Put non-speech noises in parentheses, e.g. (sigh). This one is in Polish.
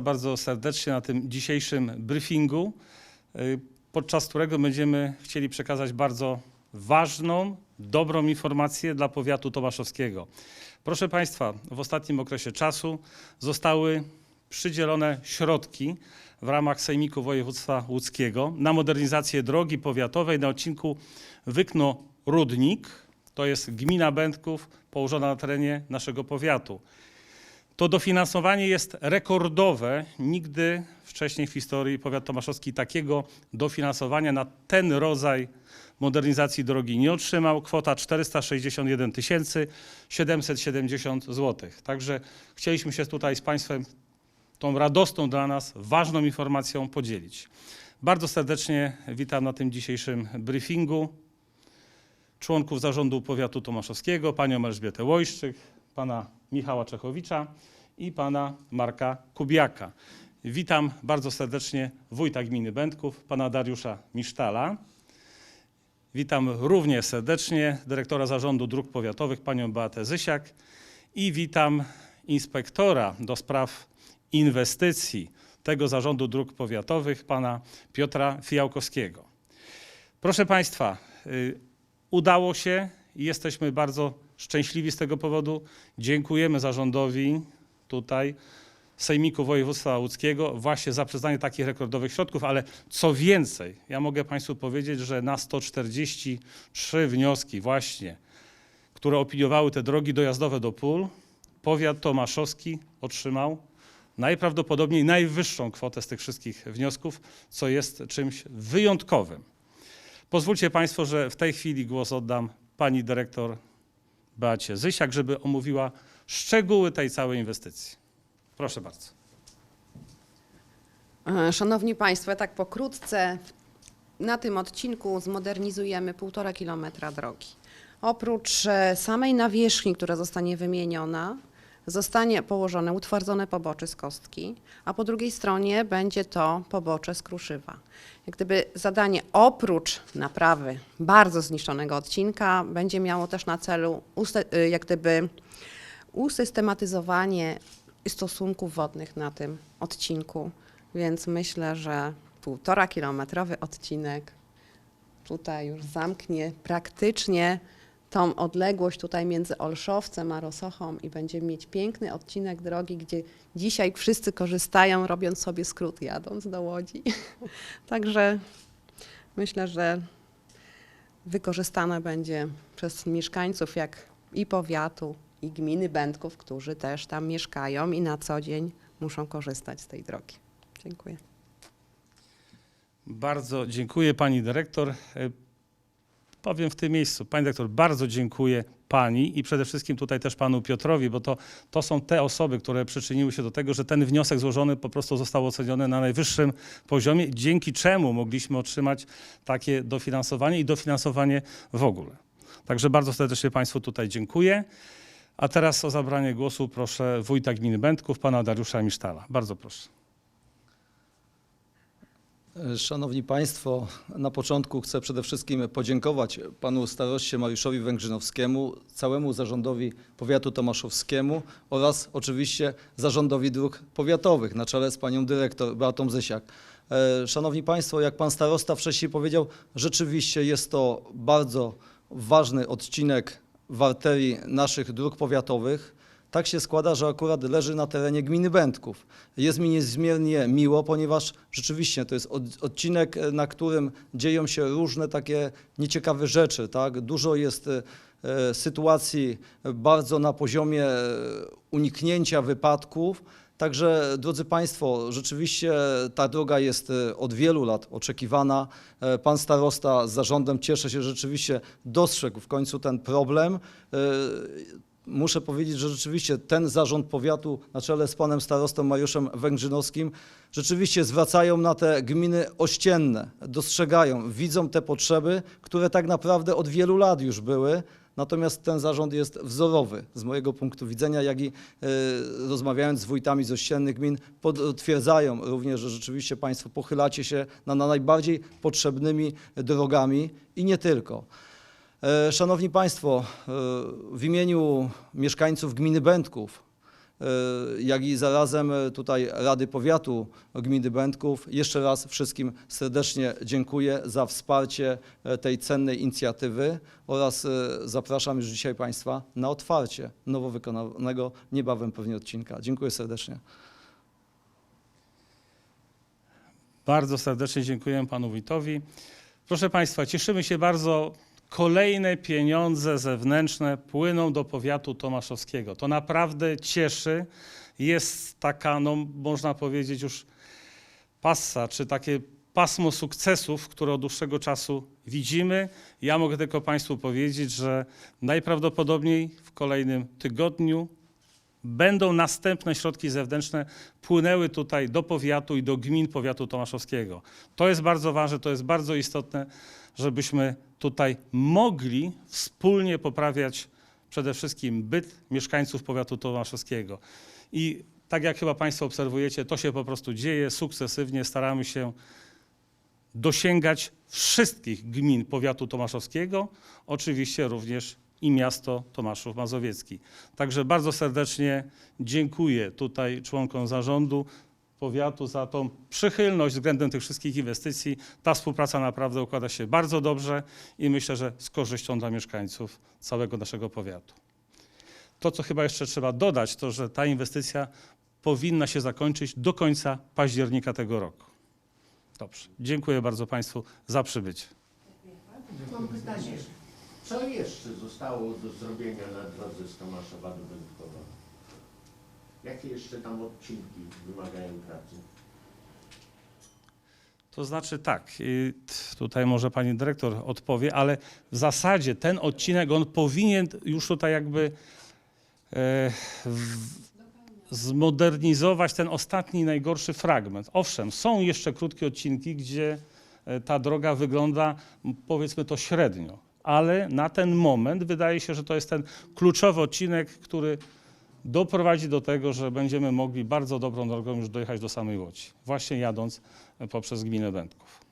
bardzo serdecznie na tym dzisiejszym briefingu, y, podczas którego będziemy chcieli przekazać bardzo ważną, dobrą informację dla powiatu tomaszowskiego. Proszę Państwa, w ostatnim okresie czasu zostały przydzielone środki w ramach Sejmiku Województwa Łódzkiego na modernizację drogi powiatowej na odcinku Wykno-Rudnik, to jest gmina Będków położona na terenie naszego powiatu. To dofinansowanie jest rekordowe. Nigdy wcześniej w historii powiat tomaszowski takiego dofinansowania na ten rodzaj modernizacji drogi nie otrzymał. Kwota 461 770 zł. Także chcieliśmy się tutaj z Państwem tą radosną dla nas, ważną informacją podzielić. Bardzo serdecznie witam na tym dzisiejszym briefingu członków zarządu powiatu tomaszowskiego, panią Elżbietę Łojszczyk, pana Michała Czechowicza i pana Marka Kubiaka. Witam bardzo serdecznie wójta gminy Będków, pana Dariusza Misztala. Witam równie serdecznie dyrektora zarządu dróg powiatowych, panią Beatę Zysiak i witam inspektora do spraw inwestycji tego zarządu dróg powiatowych, pana Piotra Fijałkowskiego. Proszę państwa, y, udało się i jesteśmy bardzo szczęśliwi z tego powodu. Dziękujemy zarządowi tutaj Sejmiku Województwa Łódzkiego właśnie za przyznanie takich rekordowych środków, ale co więcej, ja mogę Państwu powiedzieć, że na 143 wnioski właśnie, które opiniowały te drogi dojazdowe do pól, powiat tomaszowski otrzymał najprawdopodobniej najwyższą kwotę z tych wszystkich wniosków, co jest czymś wyjątkowym. Pozwólcie Państwo, że w tej chwili głos oddam pani dyrektor Beacie Zysiak, żeby omówiła szczegóły tej całej inwestycji. Proszę bardzo. E, Szanowni Państwo, ja tak pokrótce na tym odcinku zmodernizujemy półtora kilometra drogi. Oprócz e, samej nawierzchni, która zostanie wymieniona, zostanie położone utwardzone pobocze z kostki, a po drugiej stronie będzie to pobocze z kruszywa. Jak gdyby zadanie oprócz naprawy bardzo zniszczonego odcinka będzie miało też na celu e, jak gdyby usystematyzowanie stosunków wodnych na tym odcinku. Więc myślę, że półtora kilometrowy odcinek tutaj już zamknie praktycznie tą odległość tutaj między Olszowcem a Rosochą i będziemy mieć piękny odcinek drogi, gdzie dzisiaj wszyscy korzystają, robiąc sobie skrót jadąc do Łodzi. (laughs) Także myślę, że wykorzystane będzie przez mieszkańców jak i powiatu, i gminy Będków, którzy też tam mieszkają i na co dzień muszą korzystać z tej drogi. Dziękuję. Bardzo dziękuję pani dyrektor. Powiem w tym miejscu, pani dyrektor, bardzo dziękuję pani i przede wszystkim tutaj też panu Piotrowi, bo to, to są te osoby, które przyczyniły się do tego, że ten wniosek złożony po prostu został oceniony na najwyższym poziomie, dzięki czemu mogliśmy otrzymać takie dofinansowanie i dofinansowanie w ogóle. Także bardzo serdecznie państwu tutaj dziękuję. A teraz o zabranie głosu proszę wójta gminy Będków, pana Dariusza Misztala. Bardzo proszę. Szanowni Państwo, na początku chcę przede wszystkim podziękować panu staroście Mariuszowi Węgrzynowskiemu, całemu zarządowi powiatu tomaszowskiemu oraz oczywiście zarządowi dróg powiatowych na czele z panią dyrektor Beatą Zysiak. E, Szanowni Państwo, jak pan starosta wcześniej powiedział, rzeczywiście jest to bardzo ważny odcinek w arterii naszych dróg powiatowych. Tak się składa, że akurat leży na terenie gminy Będków. Jest mi niezmiernie miło, ponieważ rzeczywiście to jest od- odcinek, e, na którym dzieją się różne takie nieciekawe rzeczy. Tak? Dużo jest e, sytuacji bardzo na poziomie e, uniknięcia wypadków. Także, drodzy Państwo, rzeczywiście ta droga jest od wielu lat oczekiwana. Pan starosta z zarządem, cieszę się, że rzeczywiście dostrzegł w końcu ten problem. Muszę powiedzieć, że rzeczywiście ten zarząd powiatu na czele z panem starostą Mariuszem Węgrzynowskim rzeczywiście zwracają na te gminy ościenne, dostrzegają, widzą te potrzeby, które tak naprawdę od wielu lat już były. Natomiast ten zarząd jest wzorowy z mojego punktu widzenia, jak i e, rozmawiając z wójtami z ościennych gmin, potwierdzają również, że rzeczywiście Państwo pochylacie się na, na najbardziej potrzebnymi drogami i nie tylko. E, Szanowni Państwo, e, w imieniu mieszkańców gminy Będków e, jak i zarazem tutaj Rady Powiatu Gminy Będków. Jeszcze raz wszystkim serdecznie dziękuję za wsparcie tej cennej inicjatywy oraz zapraszam już dzisiaj Państwa na otwarcie nowo wykonanego niebawem pewnie odcinka. Dziękuję serdecznie. Bardzo serdecznie dziękuję panu wójtowi. Proszę państwa, cieszymy się bardzo. Kolejne pieniądze zewnętrzne płyną do powiatu tomaszowskiego. To naprawdę cieszy. Jest taka, no można powiedzieć już passa, czy takie pasmo sukcesów, które od dłuższego czasu widzimy. Ja mogę tylko Państwu powiedzieć, że najprawdopodobniej w kolejnym tygodniu będą następne środki zewnętrzne płynęły tutaj do powiatu i do gmin powiatu tomaszowskiego. To jest bardzo ważne, to jest bardzo istotne, żebyśmy tutaj mogli wspólnie poprawiać przede wszystkim byt mieszkańców powiatu tomaszowskiego. I tak jak chyba Państwo obserwujecie, to się po prostu dzieje sukcesywnie. Staramy się dosięgać wszystkich gmin powiatu tomaszowskiego, oczywiście również i miasto Tomaszów Mazowiecki. Także bardzo serdecznie dziękuję tutaj członkom zarządu powiatu za tą przychylność względem tych wszystkich inwestycji. Ta współpraca naprawdę układa się bardzo dobrze i myślę, że z korzyścią dla mieszkańców całego naszego powiatu. To, co chyba jeszcze trzeba dodać, to że ta inwestycja powinna się zakończyć do końca października tego roku. Dobrze. Dziękuję bardzo Państwu za przybycie. Co jeszcze zostało do zrobienia na drodze z Tomaszowa do? Jakie jeszcze tam odcinki wymagają pracy? To znaczy tak, y, tutaj może pani dyrektor odpowie, ale w zasadzie ten odcinek, on powinien już tutaj jakby e, w, zmodernizować ten ostatni, najgorszy fragment. Owszem, są jeszcze krótkie odcinki, gdzie e, ta droga wygląda, powiedzmy to średnio, ale na ten moment wydaje się, że to jest ten kluczowy odcinek, który doprowadzi do tego, że będziemy mogli bardzo dobrą drogą już dojechać do samej Łodzi, właśnie jadąc poprzez gminę Będków.